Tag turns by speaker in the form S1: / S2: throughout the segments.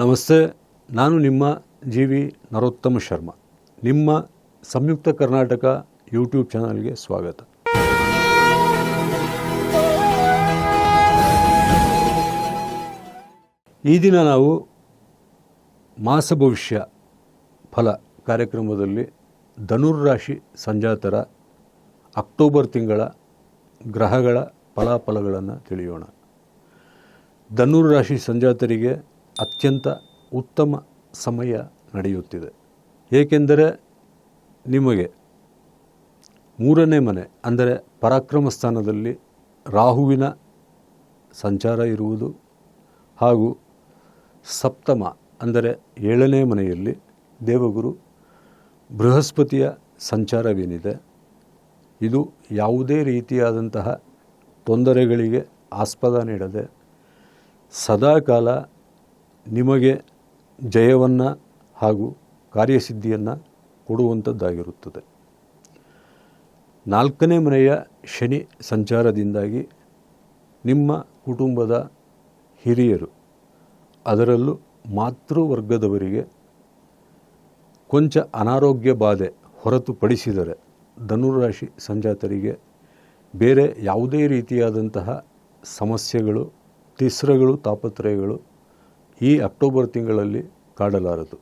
S1: ನಮಸ್ತೆ, ನಾನು ನಿಮ್ಮ ಜಿ ವಿ ನರೋತ್ತಮ ಶರ್ಮಾ. ನಿಮ್ಮ ಸಂಯುಕ್ತ ಕರ್ನಾಟಕ ಯೂಟ್ಯೂಬ್ ಚಾನಲ್ಗೆ ಸ್ವಾಗತ. ಈ ದಿನ ನಾವು ಮಾಸ ಭವಿಷ್ಯ ಫಲ ಕಾರ್ಯಕ್ರಮದಲ್ಲಿ ಧನುರ್ರಾಶಿ ಸಂಜಾತರ ಅಕ್ಟೋಬರ್ ತಿಂಗಳ ಗ್ರಹಗಳ ಫಲಾಫಲಗಳನ್ನು ತಿಳಿಯೋಣ. ಧನುರ್ರಾಶಿ ಸಂಜಾತರಿಗೆ ಅತ್ಯಂತ ಉತ್ತಮ ಸಮಯ ನಡೆಯುತ್ತಿದೆ. ಏಕೆಂದರೆ ನಿಮಗೆ ಮೂರನೇ ಮನೆ, ಅಂದರೆ ಪರಾಕ್ರಮ ಸ್ಥಾನದಲ್ಲಿ ರಾಹುವಿನ ಸಂಚಾರ ಇರುವುದು ಹಾಗೂ ಸಪ್ತಮ, ಅಂದರೆ ಏಳನೇ ಮನೆಯಲ್ಲಿ ದೇವಗುರು ಬೃಹಸ್ಪತಿಯ ಸಂಚಾರವೇನಿದೆ, ಇದು ಯಾವುದೇ ರೀತಿಯಾದಂತಹ ತೊಂದರೆಗಳಿಗೆ ಆಸ್ಪದ ನೀಡದೆ ಸದಾಕಾಲ ನಿಮಗೆ ಜಯವನ್ನು ಹಾಗೂ ಕಾರ್ಯಸಿದ್ಧಿಯನ್ನು ಕೊಡುವಂಥದ್ದಾಗಿರುತ್ತದೆ. ನಾಲ್ಕನೇ ಮನೆಯ ಶನಿ ಸಂಚಾರದಿಂದಾಗಿ ನಿಮ್ಮ ಕುಟುಂಬದ ಹಿರಿಯರು, ಅದರಲ್ಲೂ ಮಾತೃವರ್ಗದವರಿಗೆ ಕೊಂಚ ಅನಾರೋಗ್ಯ ಬಾಧೆ ಹೊರತುಪಡಿಸಿದರೆ ಧನುರಾಶಿ ಸಂಜಾತರಿಗೆ ಬೇರೆ ಯಾವುದೇ ರೀತಿಯಾದಂತಹ ಸಮಸ್ಯೆಗಳು, ತಿಸ್ರಗಳು, ತಾಪತ್ರಯಗಳು ಈ ಅಕ್ಟೋಬರ್ ತಿಂಗಳಲ್ಲಿ ಕಾಡಲಾರದು.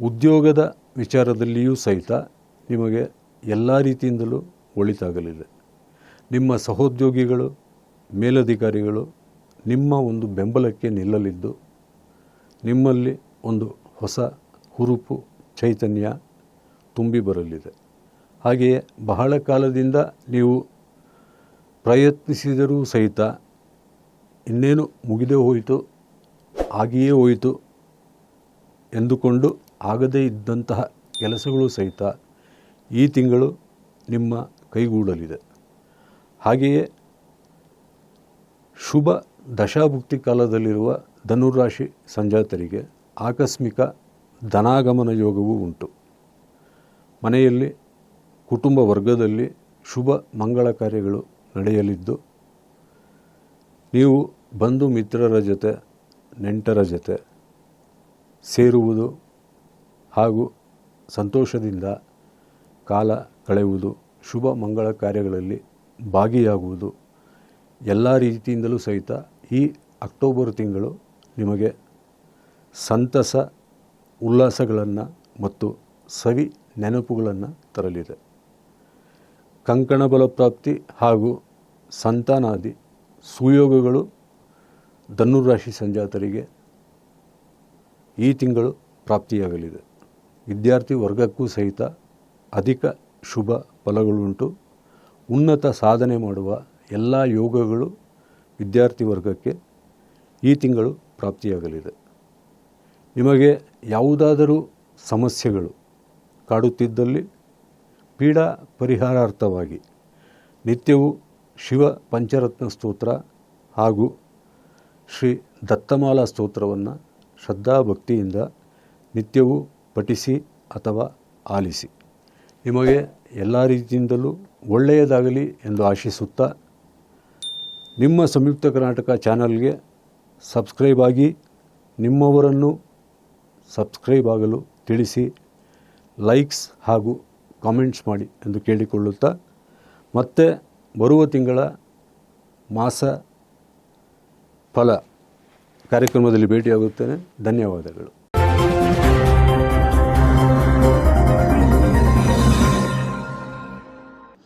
S1: ಉದ್ಯೋಗದ ವಿಚಾರದಲ್ಲಿಯೂ ಸಹಿತ ನಿಮಗೆ ಎಲ್ಲ ರೀತಿಯಿಂದಲೂ ಒಳಿತಾಗಲಿದೆ. ನಿಮ್ಮ ಸಹೋದ್ಯೋಗಿಗಳು, ಮೇಲಧಿಕಾರಿಗಳು ನಿಮ್ಮ ಒಂದು ಬೆಂಬಲಕ್ಕೆ ನಿಲ್ಲಲಿದ್ದು, ನಿಮ್ಮಲ್ಲಿ ಒಂದು ಹೊಸ ಹುರುಪು, ಚೈತನ್ಯ ತುಂಬಿ ಬರಲಿದೆ. ಹಾಗೆಯೇ ಬಹಳ ಕಾಲದಿಂದ ನೀವು ಪ್ರಯತ್ನಿಸಿದರೂ ಸಹಿತ ಇನ್ನೇನು ಮುಗಿದೇ ಹೋಯಿತು ಆಗಿಯೇ ಹೋಯಿತು ಎಂದುಕೊಂಡು ಆಗದೇ ಇದ್ದಂತಹ ಕೆಲಸಗಳು ಸಹಿತ ಈ ತಿಂಗಳು ನಿಮ್ಮ ಕೈಗೂಡಲಿದೆ. ಹಾಗೆಯೇ ಶುಭ ದಶಾಭುಕ್ತಿ ಕಾಲದಲ್ಲಿರುವ ಧನುರಾಶಿ ಸಂಜಾತರಿಗೆ ಆಕಸ್ಮಿಕ ಧನಾಗಮನ ಯೋಗವೂ ಉಂಟು. ಮನೆಯಲ್ಲಿ, ಕುಟುಂಬ ವರ್ಗದಲ್ಲಿ ಶುಭ ಮಂಗಳ ಕಾರ್ಯಗಳು ನಡೆಯಲಿದ್ದು, ನೀವು ಬಂಧು ಮಿತ್ರರ ಜೊತೆ ನೆಂಟರ ಜೊತೆ ಸೇರುವುದು ಹಾಗೂ ಸಂತೋಷದಿಂದ ಕಾಲ ಕಳೆಯುವುದು, ಶುಭ ಮಂಗಳ ಕಾರ್ಯಗಳಲ್ಲಿ ಭಾಗಿಯಾಗುವುದು ಎಲ್ಲ ರೀತಿಯಿಂದಲೂ ಸಹಿತ ಈ ಅಕ್ಟೋಬರ್ ತಿಂಗಳು ನಿಮಗೆ ಸಂತಸ, ಉಲ್ಲಾಸಗಳನ್ನು ಮತ್ತು ಸವಿ ನೆನಪುಗಳನ್ನು ತರಲಿದೆ. ಕಂಕಣ ಬಲಪ್ರಾಪ್ತಿ ಹಾಗೂ ಸಂತಾನಾದಿ ಸುಯೋಗಗಳು ಧನುರಾಶಿ ಸಂಜಾತರಿಗೆ ಈ ತಿಂಗಳು ಪ್ರಾಪ್ತಿಯಾಗಲಿದೆ. ವಿದ್ಯಾರ್ಥಿ ವರ್ಗಕ್ಕೂ ಸಹಿತ ಅಧಿಕ ಶುಭ ಫಲಗಳುಂಟು. ಉನ್ನತ ಸಾಧನೆ ಮಾಡುವ ಎಲ್ಲ ಯೋಗಗಳು ವಿದ್ಯಾರ್ಥಿ ವರ್ಗಕ್ಕೆ ಈ ತಿಂಗಳು ಪ್ರಾಪ್ತಿಯಾಗಲಿದೆ. ನಿಮಗೆ ಯಾವುದಾದರೂ ಸಮಸ್ಯೆಗಳು ಕಾಡುತ್ತಿದ್ದಲ್ಲಿ ಪೀಡಾ ಪರಿಹಾರಾರ್ಥವಾಗಿ ನಿತ್ಯವೂ ಶಿವ ಪಂಚರತ್ನ ಸ್ತೋತ್ರ ಹಾಗೂ ಶ್ರೀ ದತ್ತಮಾಲಾ ಸ್ತೋತ್ರವನ್ನು ಶ್ರದ್ಧಾಭಕ್ತಿಯಿಂದ ನಿತ್ಯವೂ ಪಠಿಸಿ ಅಥವಾ ಆಲಿಸಿ. ನಿಮಗೆ ಎಲ್ಲ ರೀತಿಯಿಂದಲೂ ಒಳ್ಳೆಯದಾಗಲಿ ಎಂದು ಆಶಿಸುತ್ತಾ ನಿಮ್ಮ ಸಂಯುಕ್ತ ಕರ್ನಾಟಕ ಚಾನಲ್ಗೆ ಸಬ್ಸ್ಕ್ರೈಬ್ ಆಗಿ ನಿಮ್ಮವರನ್ನು ಸಬ್ಸ್ಕ್ರೈಬ್ ಆಗಲು ತಿಳಿಸಿ ಲೈಕ್ಸ್ ಹಾಗೂ ಕಾಮೆಂಟ್ಸ್ ಮಾಡಿ ಎಂದು ಕೇಳಿಕೊಳ್ಳುತ್ತಾ ಮತ್ತೆ ಬರುವ ತಿಂಗಳ ಮಾಸ ಫಲ ಕಾರ್ಯಕ್ರಮದಲ್ಲಿ ಭೇಟಿಯಾಗುತ್ತೇನೆ. ಧನ್ಯವಾದಗಳು.